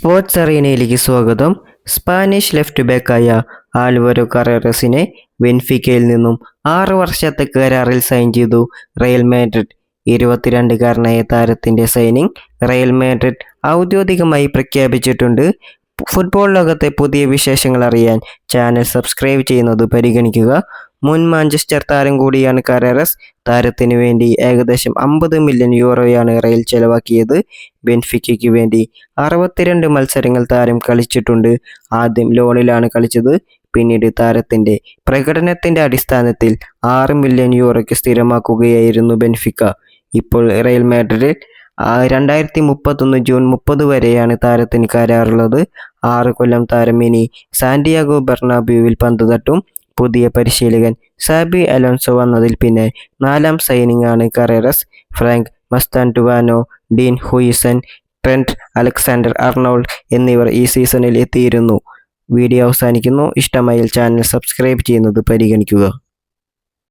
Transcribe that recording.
Sports അറീനയിലേക്ക് സ്വാഗതം. Spanish left ബാക്കായ ആൽവരോ കറേറസിനെ വെൻഫിക്കയിൽ നിന്നും ആറ് വർഷത്തെ കരാറിൽ സൈൻ ചെയ്തു റയൽ മാഡ്രിഡ്. ഇരുപത്തിരണ്ടുകാരനായ താരത്തിന്റെ സൈനിങ് റയൽ മാഡ്രിഡ് ഔദ്യോഗികമായി പ്രഖ്യാപിച്ചിട്ടുണ്ട്. ഫുട്ബോൾ ലോകത്തെ പുതിയ വിശേഷങ്ങൾ അറിയാൻ ചാനൽ സബ്സ്ക്രൈബ് ചെയ്യുന്നത് പരിഗണിക്കുക. മുൻ മാഞ്ചസ്റ്റർ താരം കൂടിയാണ് കരറസ്. താരത്തിന് വേണ്ടി ഏകദേശം അമ്പത് മില്യൺ യൂറോയാണ് റയൽ ചെലവാക്കിയത് ബെൻഫിക്കയ്ക്ക് വേണ്ടി. അറുപത്തിരണ്ട് മത്സരങ്ങൾ താരം കളിച്ചിട്ടുണ്ട്. ആദ്യം ലോണിലാണ് കളിച്ചത്. പിന്നീട് താരത്തിന്റെ പ്രകടനത്തിന്റെ അടിസ്ഥാനത്തിൽ ആറ് മില്യൺ യൂറോയ്ക്ക് സ്ഥിരമാക്കുകയായിരുന്നു ബെൻഫിക്ക. ഇപ്പോൾ റയൽ മാഡ്രിഡിൽ രണ്ടായിരത്തി മുപ്പത്തൊന്ന് ജൂൺ മുപ്പത് വരെയാണ് താരത്തിന് കരാറുള്ളത്. ആറ് കൊല്ലം താരം ഇനി സാന്റിയാഗോ ബെർണാബ്യുവിൽ പന്ത് തട്ടും. പുതിയ പരിശീലകൻ സാബി അലോൺസോ വന്നതിൽ പിന്നെ നാലാം സൈനിങ് ആണ് Carreras Franco ടുവാനോ Dean Huijsen Trent Alexander Arnold എന്നിവർ ഈ സീസണിൽ എത്തിയിരുന്നു. വീഡിയോ അവസാനിക്കുന്നു. ഇഷ്ടമായാൽ ചാനൽ സബ്സ്ക്രൈബ് ചെയ്യുന്നത് പരിഗണിക്കുക.